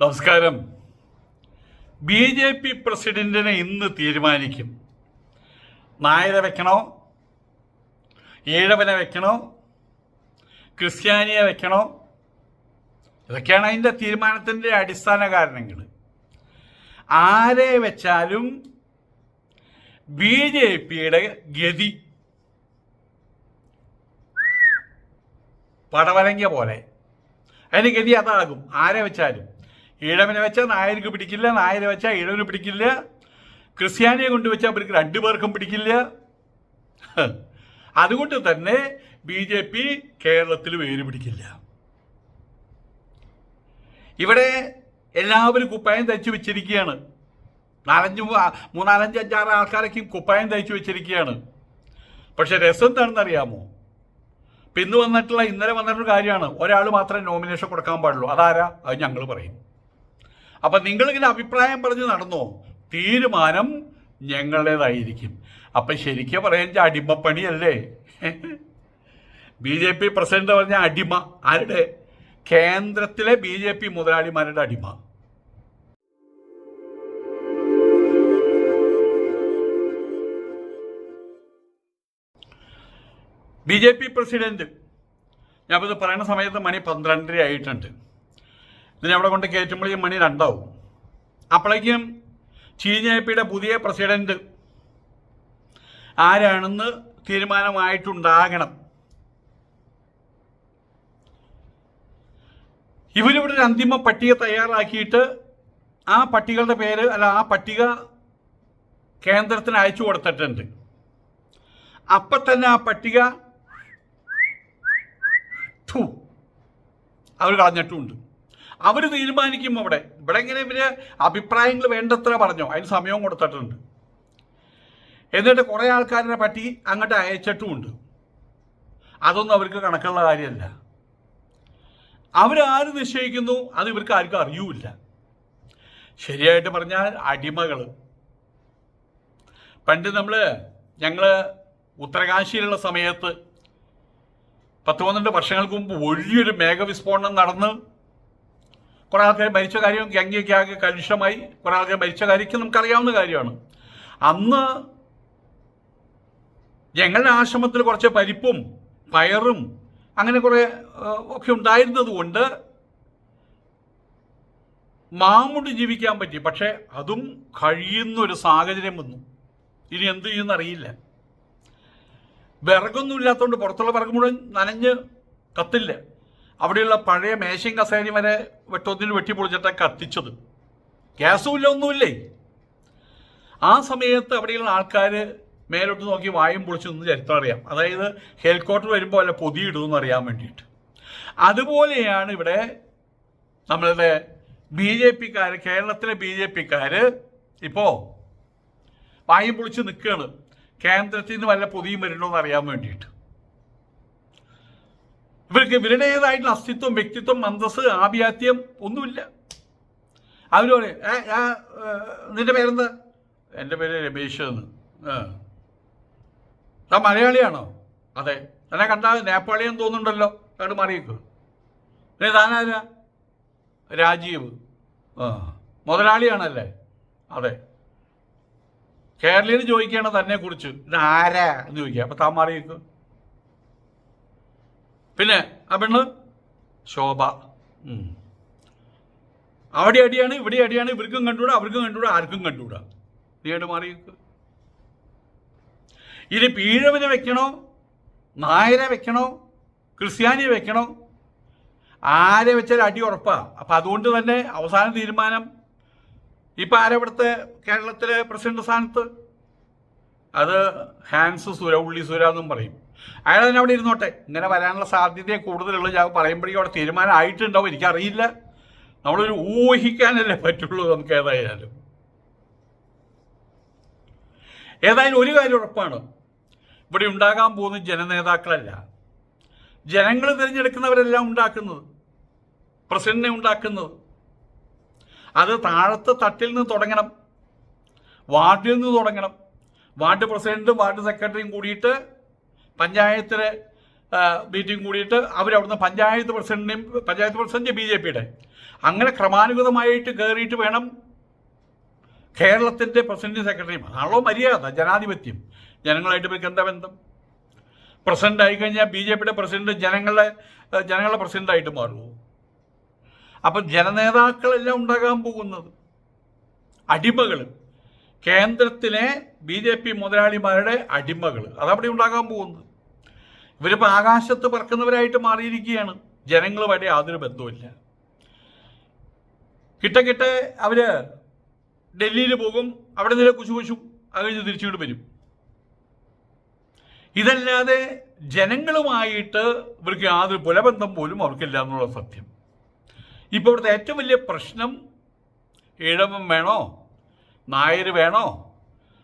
നമസ്കാരം. B J P പ്രസിഡന്റിനെ ഇന്ന് തീരുമാനിക്കും. നായരെ വെക്കണോ? ഈഴവനെ വെക്കണോ? ക്രിസ്ത്യാനിയെ വെക്കണോ? ഇതൊക്കെയാണ് അതിന്റെ തീരുമാനത്തിന്റെ അടിസ്ഥാന കാരണങ്ങൾ ആരെ വെച്ചാലും ബി ജെ പിയുടെ ഗതി പടവലങ്ങിയ പോലെ. അതിന് ഗതി അതാകും. ആരെ വെച്ചാലും. ഈഴവനെ വെച്ചാൽ നായർക്ക് പിടിക്കില്ല നായരെ വെച്ചാൽ ഈഴവന് പിടിക്കില്ല. ക്രിസ്ത്യാനിയെ കൊണ്ട് വെച്ചാൽ അവർക്ക് രണ്ടു പേർക്കും പിടിക്കില്ല. അതുകൊണ്ട് തന്നെ ബി ജെ പി കേരളത്തിൽ വേര് പിടിക്കില്ല. ഇവിടെ എല്ലാവരും കുപ്പായം തയ്ച്ചു വെച്ചിരിക്കുകയാണ്. നാലഞ്ച് മൂന്നാലഞ്ച് അഞ്ചാറ് ആൾക്കാരൊക്കെയും കുപ്പായം തയ്ച്ചു വെച്ചിരിക്കുകയാണ്. പക്ഷെ രസം എന്താണെന്നറിയാമോ? ഇന്ന് വന്നിട്ടുള്ള ഇന്നലെ വന്നിട്ടുള്ള കാര്യമാണ്. ഒരാൾ മാത്രമേ നോമിനേഷൻ കൊടുക്കാൻ പാടുള്ളൂ. അതാരാ? അത് ഞങ്ങൾ പറയും. അപ്പം നിങ്ങളിങ്ങനെ അഭിപ്രായം പറഞ്ഞ് നടന്നോ? തീരുമാനം ഞങ്ങളുടേതായിരിക്കും. അപ്പം ശരിക്കും പറയാൻ അടിമപ്പണിയല്ലേ? ബി ജെ പി പ്രസിഡന്റ് പറഞ്ഞ അടിമ ആരുടെ? കേന്ദ്രത്തിലെ ബി ജെ പി മുതലാളിമാരുടെ അടിമ. ബി ജെ പി പ്രസിഡന്റ് ഞാനിത് പറയുന്ന സമയത്ത് മണി പന്ത്രണ്ടര ആയിട്ടുണ്ട് ഇതിനെ അവിടെ കൊണ്ട് കയറ്റുമ്പോഴേക്കും മണി രണ്ടാവും. അപ്പോഴേക്കും ചീഞ്ഞേപ്പിയുടെ പുതിയ പ്രസിഡന്റ് ആരാണെന്ന് തീരുമാനമായിട്ടുണ്ടാകണം. ഇവരിവിടെ ഒരു അന്തിമ പട്ടിക തയ്യാറാക്കിയിട്ട് ആ പട്ടികളുടെ പേര് അല്ല ആ പട്ടിക കേന്ദ്രത്തിന് അയച്ചു കൊടുത്തിട്ടുണ്ട്. അപ്പം തന്നെ ആ പട്ടിക അവർ കളഞ്ഞിട്ടുമുണ്ട്. അവർ തീരുമാനിക്കും അവിടെ. ഇവിടെ ഇങ്ങനെ ഇവർ അഭിപ്രായങ്ങൾ വേണ്ടത്ര പറഞ്ഞോ? അതിന് സമയവും കൊടുത്തിട്ടുണ്ട്. എന്നിട്ട് കുറേ ആൾക്കാരെ പറ്റി അങ്ങോട്ട് അയച്ചിട്ടുമുണ്ട്. അതൊന്നും അവർക്ക് കണക്കുള്ള കാര്യമല്ല. അവരാര് നിശ്ചയിക്കുന്നു അത് ഇവർക്ക് ആർക്കും അറിയൂല ശരിയായിട്ട് പറഞ്ഞാൽ അടിമകൾ പണ്ട് നമ്മൾ ഞങ്ങൾ ഉത്തരകാശിയിലുള്ള സമയത്ത് പത്ത് പന്ത്രണ്ട് വർഷങ്ങൾക്ക് മുമ്പ് വലിയൊരു മേഘവിസ്ഫോടനം നടന്ന് കുറേ ആൾക്കാർ മരിച്ച കാര്യം ഗംഗയൊക്കെ ആകെ കലുഷമായി. കുറേ ആൾക്കാർ മരിച്ച കാര്യമൊക്കെ നമുക്കറിയാവുന്ന കാര്യമാണ്. അന്ന് ഞങ്ങളുടെ ആശ്രമത്തിൽ കുറച്ച് പരിപ്പും പയറും അങ്ങനെ കുറേ ഒക്കെ ഉണ്ടായിരുന്നത് കൊണ്ട് മാമുണ്ട് ജീവിക്കാൻ പറ്റി. പക്ഷേ അതും കഴിയുന്ന ഒരു സാഹചര്യം വന്നു. ഇനി എന്ത് ചെയ്യുമെന്ന് അറിയില്ല. വിറകൊന്നും ഇല്ലാത്തതുകൊണ്ട് പുറത്തുള്ള വിറക് മുഴുവൻ നനഞ്ഞ് കത്തില്ല. അവിടെയുള്ള പഴയ മേശയും കസേരയും വരെ വെട്ടൊന്നിൽ വെട്ടിപ്പൊളിച്ചിട്ടാണ് കത്തിച്ചത്. ഗ്യാസും ഇല്ല ഒന്നുമില്ലേ ആ സമയത്ത് അവിടെയുള്ള ആൾക്കാർ മേലോട്ട് നോക്കി വായും പൊളിച്ചു നിന്ന് ചരിത്രം അറിയാം. അതായത് ഹെലികോപ്റ്റർ വരുമ്പോൾ അല്ല പൊതിയിടുമെന്ന് അറിയാൻ വേണ്ടിയിട്ട്. അതുപോലെയാണ് ഇവിടെ നമ്മളുടെ ബി ജെ പിക്കാർ കേരളത്തിലെ ബി ജെ പിക്കാർ ഇപ്പോൾ വായും പൊളിച്ച് നിൽക്കുകയാണ് കേന്ദ്രത്തിൽ നിന്ന് വല്ല പൊതിയും വരുന്നോ എന്ന് അറിയാൻ വേണ്ടിയിട്ട്. ഇവർക്ക് ഇവരുടേതായിട്ടുള്ള അസ്തിത്വം വ്യക്തിത്വം അന്തസ് ആഭിയാത്യം ഒന്നുമില്ല. അവർ പറയും "ഏ, ആ, ഏ, നിന്റെ പേരെന്താ? എന്റെ പേര് രമേശ് എന്ന്. ആ. മലയാളിയാണോ? അതെ. എന്നെ കണ്ടാൽ നേപ്പാളിയെന്ന് തോന്നുന്നുണ്ടല്ലോ. അങ്ങോട്ട് മാറിയേക്ക്. പിന്നെ താനാരാ? രാജീവ്. ആ. മുതലാളിയാണല്ലേ? അതെ. കേരളീയന് ചോദിക്കുകയാണ് തന്നെ കുറിച്ച് ഇത് ആരാ എന്ന് ചോദിക്കുക. അപ്പം താൻ മാറിയേക്ക്. പിന്നെ ആ പെണ്ണ്? ശോഭ. അവിടെ അടിയാണ് ഇവിടെ അടിയാണ് ഇവർക്കും കണ്ടുകൂടാ അവർക്കും കണ്ടുകൂടാ ആർക്കും കണ്ടുകൂടാ. നീയായിട്ട് മാറി ഇനി പീഴവനെ വെക്കണോ? നായരെ വെക്കണോ? ക്രിസ്ത്യാനിയെ വെക്കണോ? ആരെ വെച്ചാൽ അടി ഉറപ്പാ. അപ്പം അതുകൊണ്ട് തന്നെ അവസാന തീരുമാനം. ഇപ്പം ആരവിടുത്തെ കേരളത്തിലെ പ്രസിഡന്റ് സ്ഥാനത്ത്? അത് ഹാൻസ് സുര ഉള്ളി സുര എന്നും പറയും. അയാൾ തന്നെ അവിടെ ഇരുന്നോട്ടെ. ഇങ്ങനെ വരാനുള്ള സാധ്യത കൂടുതലുള്ള. ഞാൻ പറയുമ്പോഴേക്കും അവിടെ തീരുമാനമായിട്ടുണ്ടാവും. എനിക്കറിയില്ല. നമ്മളൊരു ഊഹിക്കാനല്ലേ പറ്റുള്ളൂ നമുക്ക് ഏതായാലും. ഏതായാലും ഒരു കാര്യം ഉറപ്പാണ്. ഇവിടെ ഉണ്ടാകാൻ പോകുന്ന ജനനേതാക്കളല്ല. ജനങ്ങൾ തിരഞ്ഞെടുക്കുന്നവരെല്ലാം ഉണ്ടാക്കുന്നത്. പ്രസിഡന്റിനെ ഉണ്ടാക്കുന്നത്. അത് താഴത്തെ തട്ടിൽ നിന്ന് തുടങ്ങണം. വാർഡിൽ നിന്ന് തുടങ്ങണം. വാർഡ് പ്രസിഡന്റും വാർഡ് സെക്രട്ടറിയും കൂടിയിട്ട് പഞ്ചായത്തിലെ മീറ്റിംഗ് കൂടിയിട്ട് അവരവിടുന്ന് പഞ്ചായത്ത് പ്രസിഡന്റിനെയും പഞ്ചായത്ത് പ്രസിഡന്റ് ബി ജെ പിയുടെ. അങ്ങനെ ക്രമാനുഗതമായിട്ട് കയറിയിട്ട് വേണം കേരളത്തിന്റെ പ്രസിഡന്റ് സെക്രട്ടറിയും. അതാണല്ലോ മര്യാദ ജനാധിപത്യം. ജനങ്ങളായിട്ട് ഇവർക്ക് എന്താ ബന്ധം? പ്രസിഡന്റ് ആയിക്കഴിഞ്ഞാൽ ബി ജെ പിയുടെ പ്രസിഡന്റ് ജനങ്ങളെ ജനങ്ങളെ ജനങ്ങളുടെ പ്രസിഡന്റായിട്ട് മാറുമോ അപ്പം ജനനേതാക്കളെല്ലാം ഉണ്ടാകാൻ പോകുന്നത് അടിമകൾ കേന്ദ്രത്തിലെ ബി ജെ പി മുതലാളിമാരുടെ അടിമകൾ അതവിടെ ഉണ്ടാകാൻ പോകുന്നത്. ഇവരിപ്പോൾ ആകാശത്ത് പറക്കുന്നവരായിട്ട് മാറിയിരിക്കുകയാണ്. ജനങ്ങളുമായിട്ട് യാതൊരു ബന്ധവുമില്ല. കിട്ട കിട്ട അവർ ഡൽഹിയിൽ പോകും അവിടെ നിന്ന് കുശു കുശും കഴിഞ്ഞ് തിരിച്ചുകൊണ്ട് വരും. ഇതല്ലാതെ ജനങ്ങളുമായിട്ട് ഇവർക്ക് യാതൊരു പുലബന്ധം പോലും അവർക്കില്ല എന്നുള്ള സത്യം. ഇപ്പോൾ ഇവിടുത്തെ ഏറ്റവും വലിയ പ്രശ്നം ഈഴവം വേണോ? നായർ വേണോ?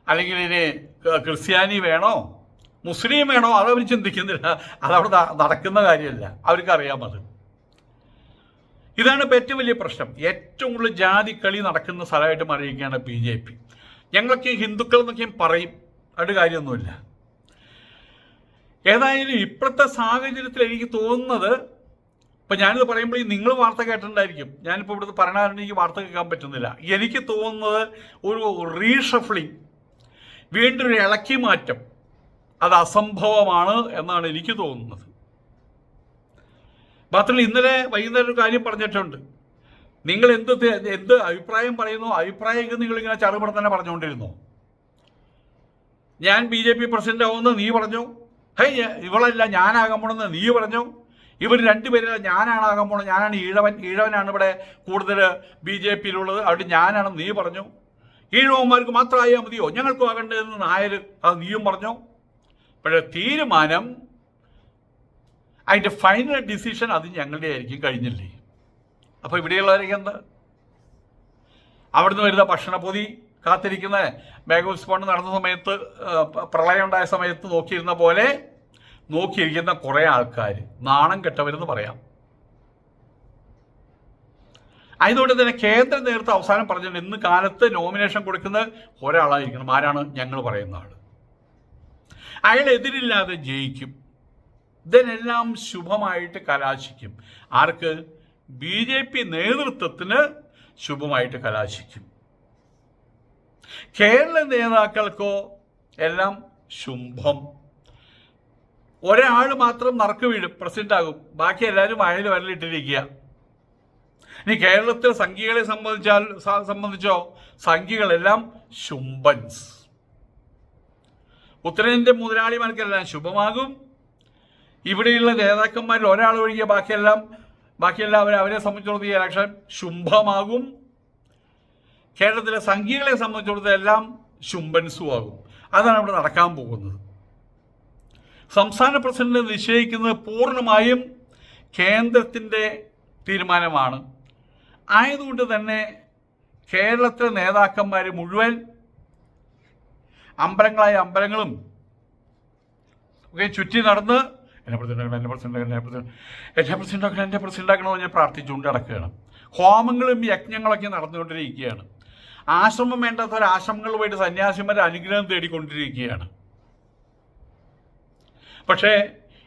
അല്ലെങ്കിൽ ഇനി ക്രിസ്ത്യാനി വേണോ? മുസ്ലിം വേണോ? അതവർ ചിന്തിക്കുന്നില്ല. അതവിടെ നടക്കുന്ന കാര്യമല്ല. അവർക്കറിയാം അത് ഇതാണ് ഇപ്പോൾ ഏറ്റവും വലിയ പ്രശ്നം. ഏറ്റവും കൂടുതൽ ജാതി കളി നടക്കുന്ന സ്ഥലമായിട്ട് മാറിയിരിക്കുകയാണ് ബി ജെ പി. ഞങ്ങളൊക്കെ ഹിന്ദുക്കൾ എന്നൊക്കെയും പറയും. അത് കാര്യമൊന്നുമില്ല. ഏതായാലും ഇപ്പോഴത്തെ സാഹചര്യത്തിൽ എനിക്ക് തോന്നുന്നത് ഇപ്പം ഞാനിത് പറയുമ്പോൾ നിങ്ങൾ വാർത്ത കേട്ടിട്ടുണ്ടായിരിക്കും. ഞാനിപ്പോൾ ഇവിടുത്തെ പറയണ എനിക്ക് വാർത്ത കേൾക്കാൻ പറ്റുന്നില്ല. എനിക്ക് തോന്നുന്നത് ഒരു റീഷഫ്ലിംഗ് വീണ്ടും ഒരു ഇളക്കി മാറ്റം അത് അസംഭവമാണ് എന്നാണ് എനിക്ക് തോന്നുന്നത്. മാത്രമല്ല ഇന്നലെ വൈകുന്നേരം ഒരു കാര്യം പറഞ്ഞിട്ടുണ്ട്. നിങ്ങൾ എന്ത് എന്ത് അഭിപ്രായം പറയുന്നു? അഭിപ്രായം നിങ്ങൾ ഇങ്ങനെ ചറുപടം തന്നെ പറഞ്ഞുകൊണ്ടിരുന്നു. ഞാൻ ബി ജെ പി പ്രസിഡന്റ് ആവുമെന്ന് നീ പറഞ്ഞു. ഹേ ഇവളല്ല ഞാനാകാൻ പോണെന്ന് നീ പറഞ്ഞു. ഇവർ രണ്ടുപേരും ഞാനാണ് ആകാൻ പോണത്. ഞാനാണ് ഈഴവൻ. ഈഴവനാണ് ഇവിടെ കൂടുതൽ ബി ജെ പിയിലുള്ളത്. അവിടെ ഞാനാണ്. നീ പറഞ്ഞു. ഈഴവന്മാർക്ക് മാത്രമായാൽ മതിയോ? ഞങ്ങൾക്കും ആകേണ്ടതെന്ന് നായർ അത് നീയും പറഞ്ഞു. പക്ഷേ തീരുമാനം അതിന്റെ ഫൈനൽ ഡിസിഷൻ അത് ഞങ്ങളുടെ ആയിരിക്കും കഴിഞ്ഞില്ലേ? അപ്പോൾ ഇവിടെയുള്ളവരൊക്കെ എന്താ? അവിടുന്ന് വരുന്ന ഭക്ഷണപ്പൊതി കാത്തിരിക്കുന്ന മേഘോത്സവം നടന്ന സമയത്ത് പ്രളയം ഉണ്ടായ സമയത്ത് നോക്കിയിരുന്ന പോലെ നോക്കിയിരിക്കുന്ന കുറേ ആൾക്കാർ നാണം കെട്ടവരെന്ന് പറയാം. അതുകൊണ്ട് തന്നെ കേന്ദ്ര നേതൃത്വം അവസാനം പറഞ്ഞിട്ടുണ്ട് ഇന്ന് കാലത്ത് നോമിനേഷൻ കൊടുക്കുന്ന ഒരാളായിരിക്കണം. ആരാണ്? ഞങ്ങൾ പറയുന്ന ആൾ അയാൾ എതിരില്ലാതെ ജയിക്കും. ഇതിനെല്ലാം ശുഭമായിട്ട് കലാശിക്കും. ആർക്ക്? ബി ജെ പി നേതൃത്വത്തിന് ശുഭമായിട്ട് കലാശിക്കും. കേരള നേതാക്കൾക്കോ എല്ലാം ശുംഭം. ഒരാൾ മാത്രം നറുക്ക് വീഴും പ്രസിഡന്റ് ആകും. ബാക്കി എല്ലാവരും വയലിൽ വരലിട്ടിരിക്കുക. ഇനി കേരളത്തിൽ സംഖ്യകളെ സംബന്ധിച്ചാൽ സംബന്ധിച്ചോ? സംഖ്യകളെല്ലാം ശുംഭൻസ്. ഉത്തരേന്ത്യൻ മുതലാളിമാർക്കെല്ലാം ശുഭമാകും. ഇവിടെയുള്ള നേതാക്കന്മാരിൽ ഒരാൾ ഒഴികെ ബാക്കിയെല്ലാം ബാക്കിയെല്ലാവരും അവരെ സംബന്ധിച്ചിടത്തോളം ഈ ഇലക്ഷൻ ശുംഭമാകും. കേരളത്തിലെ സംഖ്യകളെ സംബന്ധിച്ചിടത്തോളം എല്ലാം ശുംബൻസും ആകും. അതാണ് ഇവിടെ നടക്കാൻ പോകുന്നത്. സംസ്ഥാന പ്രസിഡന്റ് നിശ്ചയിക്കുന്നത് പൂർണമായും കേന്ദ്രത്തിന്റെ തീരുമാനമാണ്. ആയതുകൊണ്ട് തന്നെ കേരളത്തിലെ നേതാക്കന്മാർ മുഴുവൻ അമ്പലങ്ങളായ അമ്പലങ്ങളും ഒക്കെ ചുറ്റി നടന്ന് എന്നെ പ്രസിഡന്റ് എന്നെ പ്രസിഡന്റ് എന്നെ പ്രസിഡന്റ് എന്നെ പ്രസിഡന്റ് ആക്കണം എന്നെ പ്രസിഡന്റ് ആക്കണമെന്ന് ഞാൻ പ്രാർത്ഥിച്ചുകൊണ്ട് നടക്കുകയാണ്. ഹോമങ്ങളും യജ്ഞങ്ങളൊക്കെ നടന്നുകൊണ്ടിരിക്കുകയാണ്. ആശ്രമം വേണ്ടാത്തവർ ആശ്രമങ്ങൾ പോയിട്ട് സന്യാസിമാരെ അനുഗ്രഹം തേടിക്കൊണ്ടിരിക്കുകയാണ്. പക്ഷേ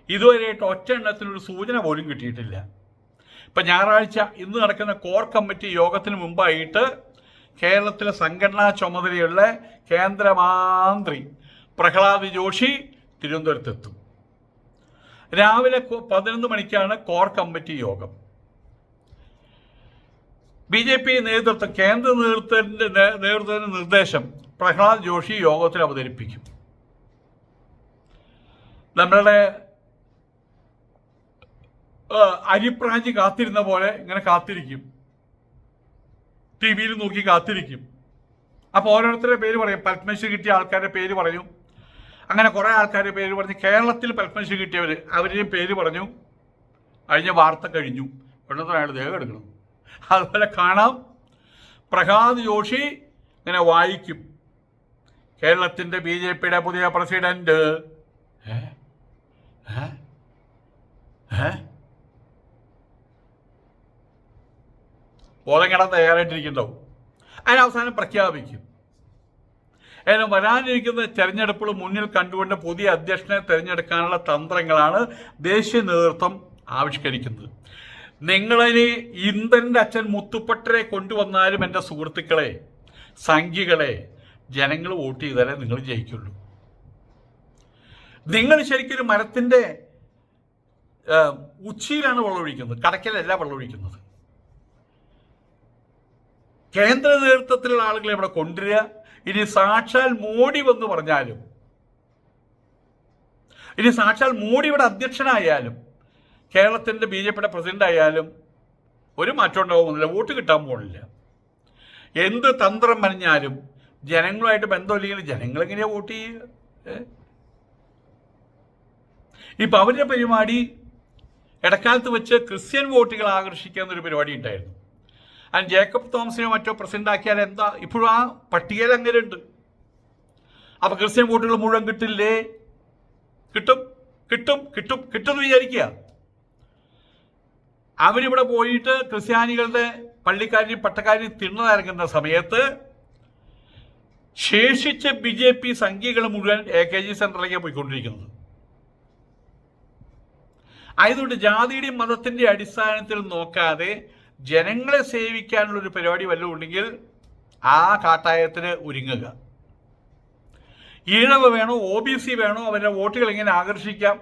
ഇതുവരെയായിട്ട് ഒറ്റ എണ്ണത്തിനൊരു സൂചന പോലും കിട്ടിയിട്ടില്ല. ഇപ്പം ഞായറാഴ്ച ഇന്ന് നടക്കുന്ന കോർ കമ്മിറ്റി യോഗത്തിന് മുമ്പായിട്ട് കേരളത്തിലെ സംഘടനാ ചുമതലയുള്ള കേന്ദ്രമന്ത്രി പ്രഹ്ലാദ് ജോഷി തിരുവനന്തപുരത്തെത്തും. രാവിലെ പതിനൊന്ന് മണിക്കാണ് കോർ കമ്മിറ്റി യോഗം. ബി ജെ പി നേതൃത്വം കേന്ദ്ര നേതൃത്വത്തിന്റെ നേതൃത്വത്തിന്റെ നിർദ്ദേശം പ്രഹ്ലാദ് ജോഷി യോഗത്തിൽ അവതരിപ്പിക്കും. നമ്മളുടെ അരിപ്രാഞ്ചി കാത്തിരുന്ന പോലെ ഇങ്ങനെ കാത്തിരിക്കും. ടി വിയിൽ നോക്കി കാത്തിരിക്കും. അപ്പോൾ ഓരോരുത്തരുടെ പേര് പറയും. പത്മശ്രീ കിട്ടിയ ആൾക്കാരുടെ പേര് പറയും. അങ്ങനെ കുറേ ആൾക്കാരുടെ പേര് പറഞ്ഞു. കേരളത്തിൽ പത്മശ്രീ കിട്ടിയവർ അവരുടെയും പേര് പറഞ്ഞു. കഴിഞ്ഞ വാർത്ത കഴിഞ്ഞു. പെട്ടെന്ന് ദേഹം എടുക്കണം. അതുപോലെ കാണാം. പ്രഹ്ലാദ് ജോഷി ഇങ്ങനെ വായിക്കും. കേരളത്തിന്റെ ബി ജെ പിയുടെ പുതിയ പ്രസിഡന്റ്. കിടാൻ തയ്യാറായിട്ടിരിക്കുന്നുണ്ടാവും അതിന് അവസാനം പ്രഖ്യാപിക്കും. അതിന് വരാനിരിക്കുന്ന തെരഞ്ഞെടുപ്പുകൾ മുന്നിൽ കണ്ടുകൊണ്ട് പുതിയ അധ്യക്ഷനെ തിരഞ്ഞെടുക്കാനുള്ള തന്ത്രങ്ങളാണ് ദേശീയ നേതൃത്വം ആവിഷ്കരിക്കുന്നത്. നിങ്ങളിനി ഇന്ദ്രന്റെ അച്ഛൻ മുത്തുപ്പട്ടരെ കൊണ്ടുവന്നാലും എന്റെ സുഹൃത്തുക്കളെ സംഖ്യകളെ ജനങ്ങൾ വോട്ട് ചെയ്താലേ നിങ്ങൾ ജയിക്കുള്ളൂ. നിങ്ങൾ ശരിക്കും മരത്തിന്റെ ഉച്ചയിലാണ് വെള്ളമൊഴിക്കുന്നത് കടക്കലല്ല വെള്ളമൊഴിക്കുന്നത് കേന്ദ്ര നേതൃത്വത്തിലുള്ള ആളുകളെ ഇവിടെ കൊണ്ടുവരിക. ഇനി സാക്ഷാൽ മോഡി വന്ന് പറഞ്ഞാലും ഇനി സാക്ഷാൽ മോഡി ഇവിടെ അധ്യക്ഷനായാലും കേരളത്തിന്റെ ബി ജെ പിയുടെ പ്രസിഡന്റ് ആയാലും ഒരു മാറ്റം ഉണ്ടാവുന്നില്ല. വോട്ട് കിട്ടാൻ പോകുന്നില്ല എന്ത് തന്ത്രം പറഞ്ഞാലും ജനങ്ങളുമായിട്ട് ബന്ധമില്ലെങ്കിൽ ജനങ്ങൾ എങ്ങനെയാ വോട്ട് ചെയ്യുക? ഇപ്പം അവരുടെ പരിപാടി ഇടക്കാലത്ത് വെച്ച് ക്രിസ്ത്യൻ വോട്ടുകൾ ആകർഷിക്കുക എന്നൊരു പരിപാടി ഉണ്ടായിരുന്നു. അതിന് ജേക്കബ് തോമസിനെ മറ്റോ പ്രസിഡന്റ് ആക്കിയാൽ എന്താ? ഇപ്പോഴും ആ പട്ടികയിൽ അങ്ങനെ ഉണ്ട് അപ്പൊ ക്രിസ്ത്യൻ വോട്ടുകൾ മുഴുവൻ കിട്ടില്ലേ? കിട്ടും കിട്ടും കിട്ടും കിട്ടും വിചാരിക്കുക. അവരിവിടെ പോയിട്ട് ക്രിസ്ത്യാനികളുടെ പള്ളിക്കാരെയും പട്ടക്കാരെയും തിണ്ണനിറങ്ങുന്ന സമയത്ത്. ശേഷിച്ച ബി ജെ പി സംഖ്യകൾ മുഴുവൻ എ കെ ജി സെന്ററിലേക്ക് പോയിക്കൊണ്ടിരിക്കുന്നത്. ആയതുകൊണ്ട് ജാതിയുടെയും മതത്തിന്റെ അടിസ്ഥാനത്തിൽ നോക്കാതെ ജനങ്ങളെ സേവിക്കാനുള്ള ഒരു പരിപാടി വല്ലതും ഉണ്ടെങ്കിൽ ആ കാട്ടായത്തിന് ഒരുങ്ങുക. ഈഴവ് വേണോ ഒ ബി സി വേണോ അവരുടെ വോട്ടുകൾ എങ്ങനെ ആകർഷിക്കാം?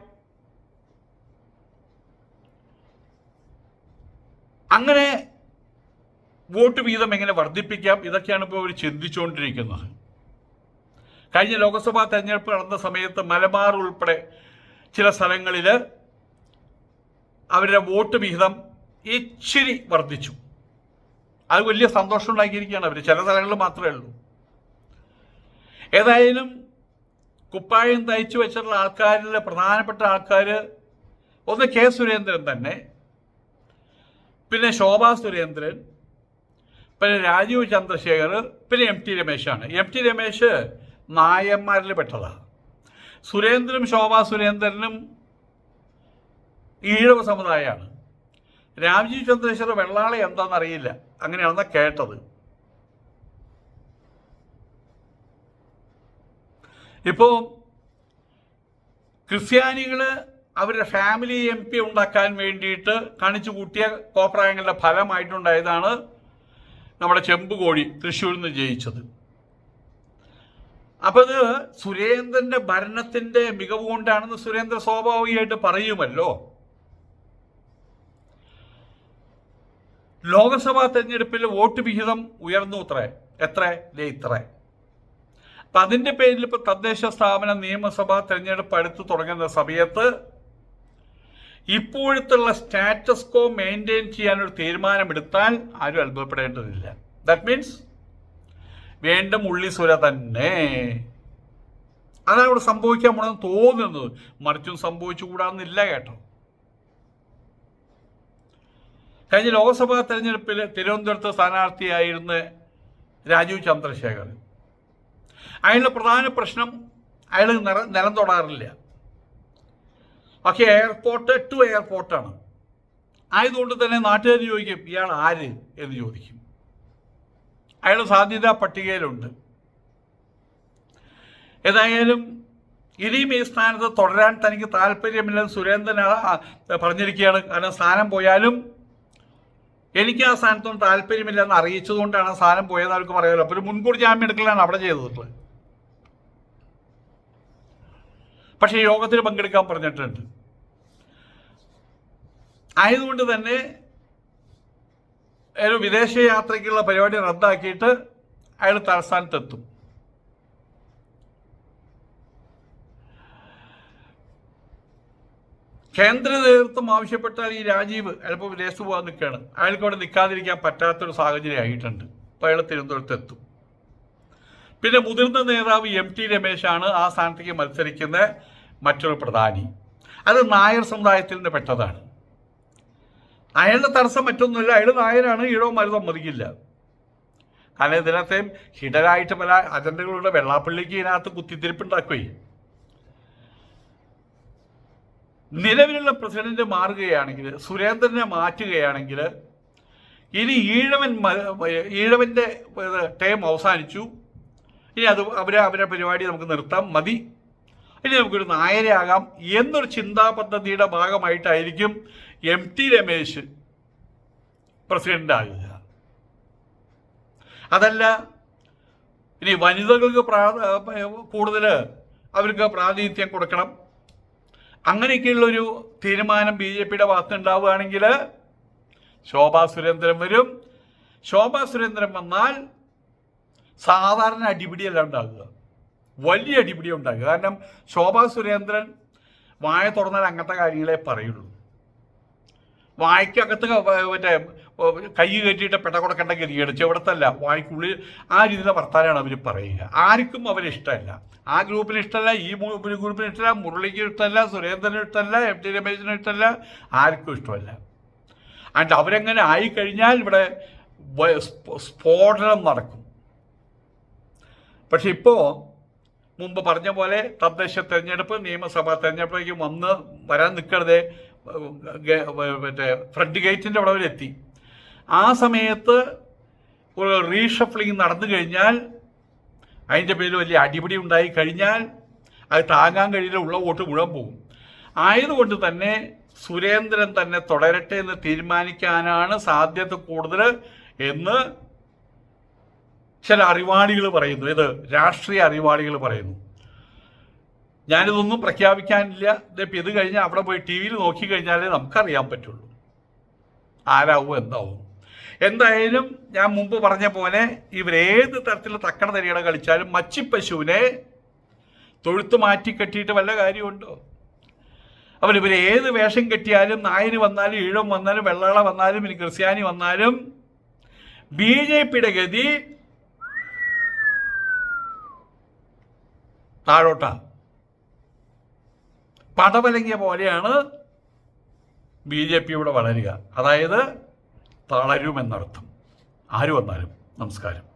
അങ്ങനെ വോട്ട് വീതം എങ്ങനെ വർദ്ധിപ്പിക്കാം? ഇതൊക്കെയാണ് ഇപ്പോൾ അവർ ചിന്തിച്ചുകൊണ്ടിരിക്കുന്നത്. കഴിഞ്ഞ ലോക്സഭാ തെരഞ്ഞെടുപ്പ് നടന്ന സമയത്ത് മലബാർ ഉൾപ്പെടെ ചില സ്ഥലങ്ങളിൽ അവരുടെ വോട്ട് വിഹിതം ഇച്ചിരി വർദ്ധിച്ചു. അത് വലിയ സന്തോഷം ഉണ്ടാക്കിയിരിക്കുകയാണ് അവർ ചില സ്ഥലങ്ങളിൽ മാത്രമേ ഉള്ളൂ. ഏതായാലും കുപ്പായം തയ്ച്ചു വെച്ചിട്ടുള്ള ആൾക്കാരിൽ പ്രധാനപ്പെട്ട ആൾക്കാർ ഒന്ന് കെ സുരേന്ദ്രൻ തന്നെ പിന്നെ ശോഭാ സുരേന്ദ്രൻ പിന്നെ രാജീവ് ചന്ദ്രശേഖർ പിന്നെ എം ടി രമേശാണ്. എം ടി രമേശ് നായന്മാരിൽ പെട്ടതാണ് സുരേന്ദ്രനും ശോഭാ സുരേന്ദ്രനും ഈഴവ സമുദായമാണ് രാംജീവ് ചന്ദ്രശേഖർ വെള്ളാളി എന്താണെന്നറിയില്ല. അങ്ങനെയാണെന്നാണ് കേട്ടത്. ഇപ്പോൾ ക്രിസ്ത്യാനികൾ അവരുടെ ഫാമിലി എം പി ഉണ്ടാക്കാൻ വേണ്ടിയിട്ട് കാണിച്ചു കൂട്ടിയ കോപ്രായങ്ങളുടെ ഫലമായിട്ടുണ്ടായതാണ് നമ്മുടെ ചെമ്പുകോഴി തൃശ്ശൂരിൽ നിന്ന് ജയിച്ചത്. അപ്പൊ ഇത് സുരേന്ദ്രന്റെ ഭരണത്തിന്റെ മികവ് കൊണ്ടാണെന്ന് സുരേന്ദ്ര സ്വാഭാവികമായിട്ട് പറയുമല്ലോ. ലോക്സഭാ തെരഞ്ഞെടുപ്പിൽ വോട്ട് വിഹിതം ഉയർന്നു ഇത്ര എത്ര? ഇത്ര. അപ്പൊ അതിന്റെ പേരിൽ ഇപ്പൊ തദ്ദേശ സ്ഥാപന നിയമസഭാ തെരഞ്ഞെടുപ്പ് അടുത്ത് തുടങ്ങുന്ന സമയത്ത് ഇപ്പോഴത്തുള്ള സ്റ്റാറ്റസ് കോ മെയിന്റെയിൻ ചെയ്യാനൊരു തീരുമാനമെടുത്താൽ ആരും അത്ഭുതപ്പെടേണ്ടതില്ല. ദാറ്റ് മീൻസ് വേണ്ട മുള്ളിസുര തന്നെ. അതാണ് ഇവിടെ സംഭവിക്കാൻ പോണെന്ന് തോന്നുന്നത്. മറിച്ചും സംഭവിച്ചുകൂടാന്നില്ല കേട്ടോ. കഴിഞ്ഞ ലോക്സഭാ തെരഞ്ഞെടുപ്പിൽ തിരുവനന്തപുരത്ത് സ്ഥാനാർത്ഥിയായിരുന്ന രാജീവ് ചന്ദ്രശേഖർ. അയാളുടെ പ്രധാന പ്രശ്നം അയാൾ നിറ നിലം തൊടാറില്ല. പക്ഷേ എയർപോർട്ട് ടു എയർപോർട്ടാണ് ആയതുകൊണ്ട് തന്നെ നാട്ടുകാർ ചോദിക്കും ഇയാൾ ആര്? എന്ന് ചോദിക്കും. അയാൾ സാധ്യതാ പട്ടികയിലുണ്ട്. ഏതായാലും ഇനിയും ഈ സ്ഥാനത്ത് തുടരാൻ തനിക്ക് താല്പര്യമില്ലെന്ന് സുരേന്ദ്രൻ പറഞ്ഞിരിക്കുകയാണ്. കാരണം സ്ഥാനം പോയാലും എനിക്ക് ആ സ്ഥാനത്തൊന്നും താല്പര്യമില്ലെന്ന് അറിയിച്ചതുകൊണ്ടാണ് ആ സ്ഥാനം പോയത് അവർക്ക് പറയാമല്ലോ. അപ്പോൾ ഒരു മുൻകൂർ ജാമ്യം എടുക്കലാണ് അവിടെ ചെയ്തിട്ടുള്ളത് പക്ഷേ യോഗത്തിൽ പങ്കെടുക്കാൻ പറഞ്ഞിട്ടുണ്ട്. ആയതുകൊണ്ട് തന്നെ ഒരു വിദേശ യാത്രയ്ക്കുള്ള പരിപാടി റദ്ദാക്കിയിട്ട് അയാൾ തലസ്ഥാനത്തെത്തും. കേന്ദ്ര നേതൃത്വം ആവശ്യപ്പെട്ടാൽ ഈ രാജീവ് അയാളിപ്പോൾ വിദേശത്ത് പോകാൻ നിൽക്കുകയാണ്. അയാൾക്ക് അവിടെ നിൽക്കാതിരിക്കാൻ പറ്റാത്തൊരു സാഹചര്യം ആയിട്ടുണ്ട്. അപ്പോൾ അയാൾ തിരുവനന്തപുരത്ത് എത്തും. പിന്നെ മുതിർന്ന നേതാവ് എം ടി രമേശാണ് ആ സ്ഥാനത്തേക്ക് മത്സരിക്കുന്ന മറ്റൊരു പ്രധാനി. അത് നായർ സമുദായത്തിൽ നിന്ന് പെട്ടതാണ്. അയാളുടെ തടസ്സം മറ്റൊന്നുമില്ല അയാൾ നായരാണ് ഈഴവന്മാർ സമ്മതിക്കില്ല. കാരണം ഇതിനകത്തെയും ഹിഡനായിട്ട് പല അജണ്ടകളുടെ വെള്ളാപ്പള്ളിക്ക് ഇതിനകത്ത് കുത്തിത്തിരിപ്പുണ്ടാക്കുകയും നിലവിലുള്ള പ്രസിഡന്റ് മാറുകയാണെങ്കിൽ സുരേന്ദ്രനെ മാറ്റുകയാണെങ്കിൽ ഇനി ഈഴവൻ ഈഴവന്റെ ടേം അവസാനിച്ചു. ഇനി അത് അവരെ അവരെ പരിപാടി നമുക്ക് നിർത്താം. മതി. ഇനി നമുക്കൊരു നായരയാകാം എന്നൊരു ചിന്താ പദ്ധതിയുടെ ഭാഗമായിട്ടായിരിക്കും എം ടി രമേശ് പ്രസിഡന്റ് ആകുക അതല്ല ഇനി വനിതകൾക്ക് പ്രാ കൂടുതൽ അവർക്ക് പ്രാതിനിധ്യം കൊടുക്കണം. അങ്ങനെയൊക്കെയുള്ളൊരു തീരുമാനം ബി ജെ പിയുടെ ഭാഗത്തുണ്ടാവുകയാണെങ്കിൽ ശോഭാ സുരേന്ദ്രൻ വരും. ശോഭാ സുരേന്ദ്രൻ വന്നാൽ സാധാരണ അടിപിടിയല്ല ഉണ്ടാകുക. വലിയ അടിപിടി ഉണ്ടാകുക. കാരണം ശോഭാ സുരേന്ദ്രൻ വായ തുറന്നാൽ അങ്ങനത്തെ കാര്യങ്ങളെ പറയുള്ളൂ. വായ്ക്കകത്ത് മറ്റേ കൈ കയറ്റിയിട്ട് പെട്ട കൊടുക്കേണ്ട ഗതികേട് ചെവിടത്തല്ല വായിക്കുള്ളിൽ ആ രീതിയിലെ വർത്താനാണ് അവർ പറയുക. ആർക്കും അവരെ ഇഷ്ടമല്ല. ആ ഗ്രൂപ്പിന് ഇഷ്ടമല്ല ഈ ഗ്രൂപ്പിന് ഇഷ്ടമല്ല മുരളിക്ക് ഇഷ്ടമല്ല സുരേന്ദ്രന് ഇഷ്ടമല്ല എം ടി രമേശിന് ഇഷ്ടമല്ല ആർക്കും ഇഷ്ടമല്ല. ആൻഡ് അവരെങ്ങനെ ആയിക്കഴിഞ്ഞാൽ ഇവിടെ സ്ഫോടനം നടക്കും. പക്ഷെ ഇപ്പോൾ മുമ്പ് പറഞ്ഞ പോലെ തദ്ദേശ തെരഞ്ഞെടുപ്പ് നിയമസഭാ തെരഞ്ഞെടുപ്പിലേക്ക് വന്ന് വരാൻ നിൽക്കരുതേ മറ്റേ ഫ്രണ്ട് ഗേറ്റിന്റെ അവിടെ അവരെത്തി. ആ സമയത്ത് ഒരു റീഷഫ്ലിംഗ് നടന്നു കഴിഞ്ഞാൽ അതിന്റെ പേരിൽ വലിയ അടിപിടി ഉണ്ടായി കഴിഞ്ഞാൽ അത് താങ്ങാൻ കഴിയില്ല ഉള്ള വോട്ട് മുഴുവൻ പോകും. ആയതുകൊണ്ട് തന്നെ സുരേന്ദ്രൻ തന്നെ തുടരട്ടെ എന്ന് തീരുമാനിക്കാനാണ് സാധ്യത കൂടുതൽ എന്ന് ചില അറിവാളികൾ പറയുന്നു. ഇത് രാഷ്ട്രീയ അറിവാളികൾ പറയുന്നു. ഞാനിതൊന്നും പ്രഖ്യാപിക്കാനില്ല. ഇതിപ്പോൾ ഇത് കഴിഞ്ഞാൽ അവിടെ പോയി ടി വിയിൽ നോക്കിക്കഴിഞ്ഞാലേ നമുക്കറിയാൻ പറ്റുള്ളൂ. ആരാവും എന്താവും. എന്തായാലും ഞാൻ മുമ്പ് പറഞ്ഞ പോലെ ഇവരേത് തരത്തിലുള്ള തക്കണ തരികട കളിച്ചാലും മച്ചിപ്പശുവിനെ തൊഴുത്ത് മാറ്റി കെട്ടിയിട്ട് വല്ല കാര്യമുണ്ടോ? അവർ ഇവർ ഏത് വേഷം കെട്ടിയാലും നായന് വന്നാലും ഈഴം വന്നാലും വെള്ളാള വന്നാലും ഇനി ക്രിസ്ത്യാനി വന്നാലും ബി ജെ പിയുടെ ഗതി താഴോട്ടാണ് പടവലങ്ങിയ പോലെയാണ് ബി ജെ പി ഇവിടെ വളരുക. അതായത് തളരുമെന്നർത്ഥം. ആര് വന്നാലും നമസ്കാരം.